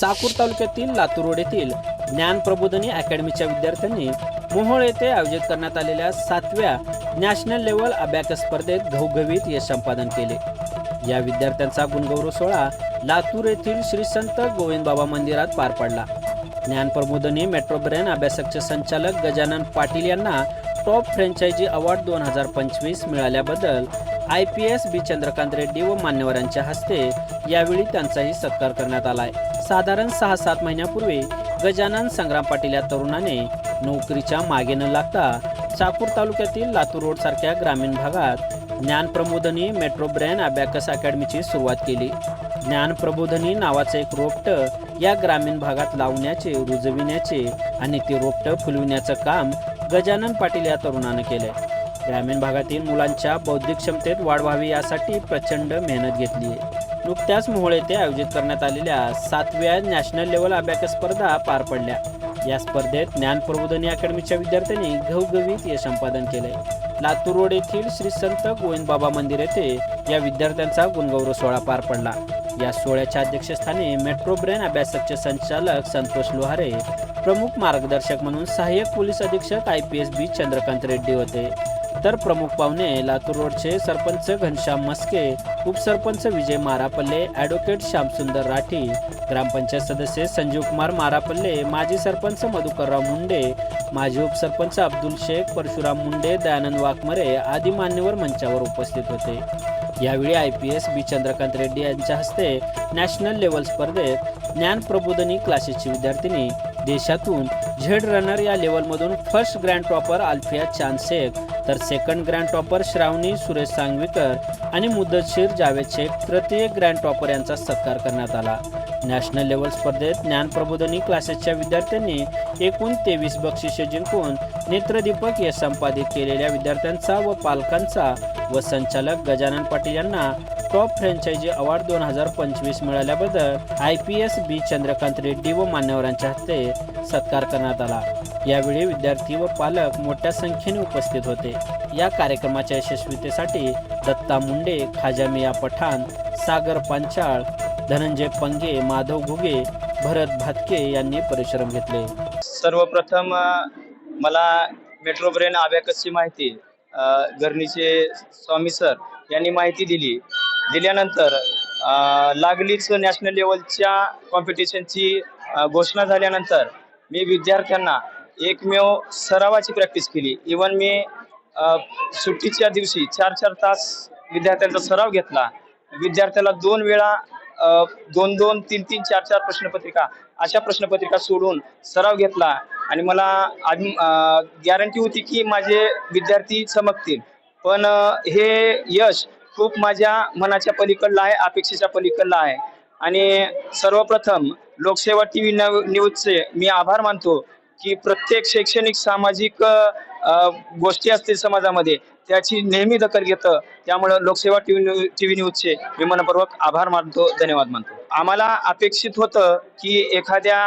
चाकूर तालुक्यातील लातूर रोड येथील ज्ञान प्रबोधनी अकॅडमीच्या विद्यार्थ्यांनी मोहोळ येथे आयोजित करण्यात आलेल्या सातव्या नॅशनल लेवल अभ्यास स्पर्धेत घवघवीत यश संपादन केले. या विद्यार्थ्यांचा गुणगौरव सोहळा लातूर येथील श्री संत गोविंदबाबा मंदिरात पार पडला. ज्ञान प्रबोधनी मेट्रो ब्रेन अभ्यासकचे संचालक गजानन पाटील यांना टॉप फ्रँचायझी अवॉर्ड दोन हजार पंचवीस मिळाल्याबद्दल I P S B Chandrakant Reddy व मान्यवरांच्या हस्ते यावेळी त्यांचाही सत्कार करण्यात आला आहे साधारण सहा सात महिन्यापूर्वी गजानन संग्राम पाटील या तरुणाने नोकरीच्या मागे न लागता चाकूर तालुक्यातील लातूर रोड सारख्या ग्रामीण भागात Dnyan Prabodhini metro brain abacus अकॅडमीची सुरुवात केली. ज्ञान प्रबोधनी नावाचं एक रोपटं या ग्रामीण भागात लावण्याचे रुजविण्याचे आणि ते रोपटं फुलविण्याचं काम गजानन पाटील या तरुणानं केलंय. ग्रामीण भागातील मुलांच्या बौद्धिक क्षमतेत वाढ व्हावी यासाठी प्रचंड मेहनत घेतली आहे नुकत्याच मोहोळ येथे आयोजित करण्यात आलेल्या सातव्या नॅशनल लेवल अभ्यास स्पर्धा पार पडल्या. या स्पर्धेत ज्ञान प्रबोधनी अकॅडमीच्या विद्यार्थ्यांनी घवघवीत यश संपादन केले लातूर रोड येथील श्री संत गोविंदबाबा मंदिर येथे या विद्यार्थ्यांचा गुणगौरव सोहळा पार पडला. या सोहळ्याच्या अध्यक्षस्थानी मेट्रो ब्रेन अभ्यासकचे संचालक संतोष लोहारे प्रमुख मार्गदर्शक म्हणून सहाय्यक पोलीस अधीक्षक I P S B Chandrakant Reddy होते. तर प्रमुख पाहुणे लातूर रोडचे सरपंच घनश्याम मस्के उपसरपंच विजय मारापल्ले ॲडव्होकेट श्यामसुंदर राठी ग्रामपंचायत सदस्य संजीव कुमार मारापल्ले माजी सरपंच मधुकरराव मुंडे माजी उपसरपंच अब्दुल शेख परशुराम मुंडे दयानंद वाघमरे आदी मान्यवर मंचावर उपस्थित होते. यावेळी I P S B Chandrakant Reddy यांच्या हस्ते नॅशनल लेवल स्पर्धेत ज्ञान प्रबोधनी क्लासेसची विद्यार्थिनी देशातून झेड रनर या लेवलमधून first grand topper Alfiya Chand Shaikh तर second grand topper Shravani Suresh Sangvikar आणि मुद्दतशीर जावेद शेख तृतीय ग्रँड टॉपर यांचा सत्कार करण्यात आला. नॅशनल लेवल स्पर्धेत ज्ञान प्रबोधनी क्लासेसच्या विद्यार्थ्यांनी एकूण तेवीस बक्षिसे जिंकून नेत्रदीपक हे संपादित केलेल्या विद्यार्थ्यांचा व पालकांचा व संचालक गजानन पाटील यांना टॉप फ्रँचायझी अवॉर्ड दोन हजार पंचवीस मिळाल्याबद्दल I P S B Chandrakant Reddy व मान्यवरांच्या हस्ते सत्कार करण्यात आला. यावेळी विद्यार्थी व पालक मोठ्या संख्येने उपस्थित होते. या कार्यक्रमाच्या यशस्वीतेसाठी दत्ता मुंडे खाजामिया पठाण सागर पांचाळ धनंजय पंगे माधव घुगे भरत भातके यांनी परिश्रम घेतले. सर्वप्रथम मला मेट्रो ब्रेन अबॅकसची माहिती गरणीचे स्वामी सर यांनी माहिती दिली. दिल्यानंतर लागलीच नॅशनल लेवलच्या कॉम्पिटिशनची घोषणा झाल्यानंतर मी विद्यार्थ्यांना एकमेव सरावाची प्रॅक्टिस केली. इवन मी सुट्टीच्या दिवशी चार चार तास विद्यार्थ्यांचा सराव घेतला. विद्यार्थ्याला दोन वेळा दोन दोन तीन तीन चार चार प्रश्नपत्रिका अशा प्रश्नपत्रिका सोडून सराव घेतला. आणि मला गॅरंटी होती की माझे विद्यार्थी चमकतील. पण हे यश खूप माझ्या मनाच्या पलीकडला आहे अपेक्षेच्या पलीकडला आहे. आणि सर्वप्रथम लोकसेवा टी व्ही न्यूजचे मी आभार मानतो. की प्रत्येक शैक्षणिक सामाजिक गोष्टी असतील समाजामध्ये त्याची नेहमी दखल घेतं. त्यामुळं Lokseva T V T V न्यूजचे मी मनपूर्वक आभार मानतो धन्यवाद मानतो. आम्हाला अपेक्षित होतं की एखाद्या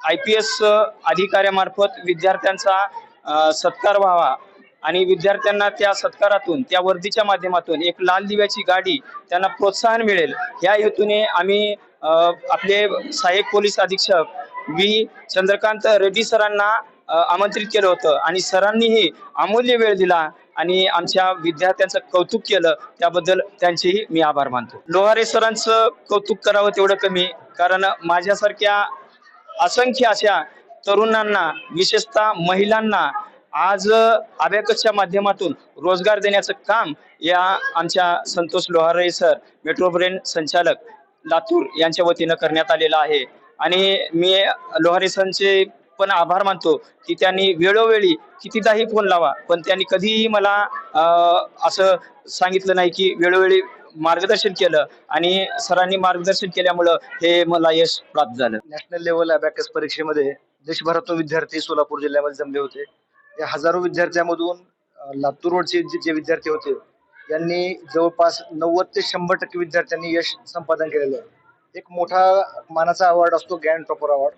आय पी एस अधिकाऱ्यामार्फत विद्यार्थ्यांचा सत्कार व्हावा. आणि विद्यार्थ्यांना त्या सत्कारातून त्या वर्दीच्या माध्यमातून एक लाल दिव्याची गाडी त्यांना प्रोत्साहन मिळेल. या हेतूने आम्ही आपले सहाय्यक पोलीस अधीक्षक व्ही. चंद्रकांत रेड्डी सरांना आमंत्रित केलं होतं आणि सरांनीही अमूल्य वेळ दिला आणि आमच्या विद्यार्थ्यांचं कौतुक केलं. त्याबद्दल त्यांचेही मी आभार मानतो. लोहारे सरांचं कौतुक करावं तेवढं कमी कारण माझ्यासारख्या असंख्य अशा तरुणांना विशेषतः महिलांना आज अबॅकसच्या माध्यमातून रोजगार देण्याचं काम या आमच्या Santosh Lohare sir metro brain संचालक लातूर यांच्या वतीनं करण्यात आलेलं आहे. आणि मी लोहारे सरांचे पण आभार मानतो की त्यांनी वेळोवेळी कितीदाही फोन लावा पण त्यांनी कधीही मला असं सांगितलं नाही की वेळोवेळी मार्गदर्शन केलं आणि सरांनी मार्गदर्शन केल्यामुळं हे मला यश प्राप्त झालं. नॅशनल लेवल अबॅकस परीक्षेमध्ये देशभरातून विद्यार्थी सोलापूर जिल्ह्यामध्ये जमले होते. त्या हजारो विद्यार्थ्यांमधून लातूर रोडचे जे जे विद्यार्थी होते यांनी जवळपास नव्वद ते शंभर टक्के विद्यार्थ्यांनी यश संपादन केलेलं आहे. एक मोठा मानाचा अवॉर्ड असतो ग्रँड टॉपर अवॉर्ड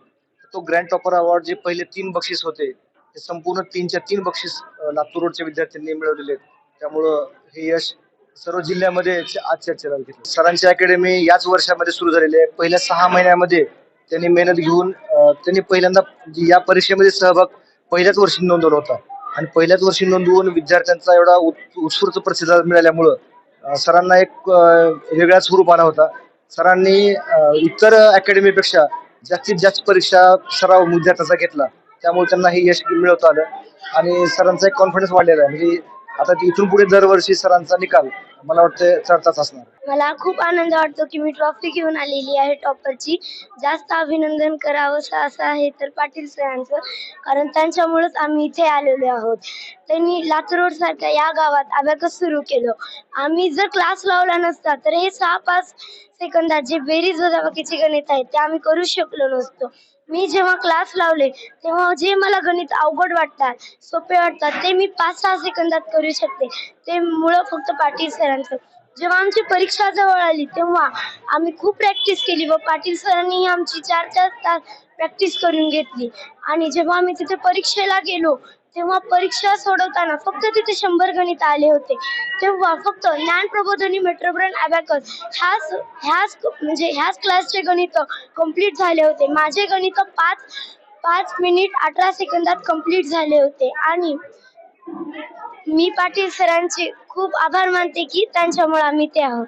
तो ग्रँड टॉपर अवॉर्ड जे पहिले तीन बक्षीस होते ते संपूर्ण तीनच्या तीन बक्षीस लातूर रोडच्या विद्यार्थ्यांनी मिळवलेले आहेत. त्यामुळं हे यश सर्व जिल्ह्यामध्ये आज चर्चेला घेतलं. सरांची अकॅडमी याच वर्षामध्ये सुरू झालेली आहे. पहिल्या सहा महिन्यामध्ये त्यांनी मेहनत घेऊन त्यांनी पहिल्यांदा या परीक्षेमध्ये सहभाग पहिल्याच वर्षी नोंदवला होता. आणि पहिल्याच वर्षी नोंदवून विद्यार्थ्यांचा एवढा उत्- उत्स्फूर्त प्रतिसाद मिळाल्यामुळं सरांना एक वेगळा वेगळाच स्वरूप आला होता. सरांनी इतर अकॅडमीपेक्षा जास्तीत जास्त परीक्षा सराव विद्यार्थ्यांचा घेतला. त्यामुळे त्यांना हे यश मिळवता आलं. आणि सरांचा एक कॉन्फिडन्स वाढलेला आहे. म्हणजे आता इथून पुढे दरवर्षी सरांचा निकाल मला वाटतं चढताच असणार. मला खूप आनंद वाटतो की मी ट्रॉफी घेऊन आलेली आहे टॉपरची. जास्त अभिनंदन करावं असं आहे तर पाटील सरांचं कारण त्यांच्यामुळेच आम्ही इथे आलेलो आहोत. त्यांनी लातूर रोड सारख्या या गावात अभ्यास सुरू केलं. आम्ही जर क्लास लावला नसता तर हे सहा पाच सेकंदात जे बेरीज वजाबाकीचे गणित आहेत ते आम्ही करू शकलो नसतो. मी जेव्हा क्लास लावले तेव्हा जे मला गणित अवघड वाटतात सोपे वाटतात ते मी पाच सहा सेकंदात करू शकते. ते मुळं फक्त पाटील सरांचं. जेव्हा आमची परीक्षा जवळ आली तेव्हा आम्ही खूप प्रॅक्टिस केली व पाटील सरांनी आमची चार चार तास प्रॅक्टिस करून घेतली. आणि जेव्हा आम्ही तिथे परीक्षेला गेलो तेव्हा परीक्षा सोडवताना फक्त तिथे शंभर गणित आले होते तेव्हा फक्त ज्ञान प्रबोधनी मेट्रोब्रन अबॅकस ह्याच ह्याच म्हणजे ह्याच क्लासचे गणित कंप्लीट झाले होते. माझे गणित पाच पाच मिनिट अठरा सेकंदात कंप्लीट झाले होते. आणि मी पाटील सरांचे खूप आभार मानते की त्यांच्यामुळे आम्ही ते आहोत.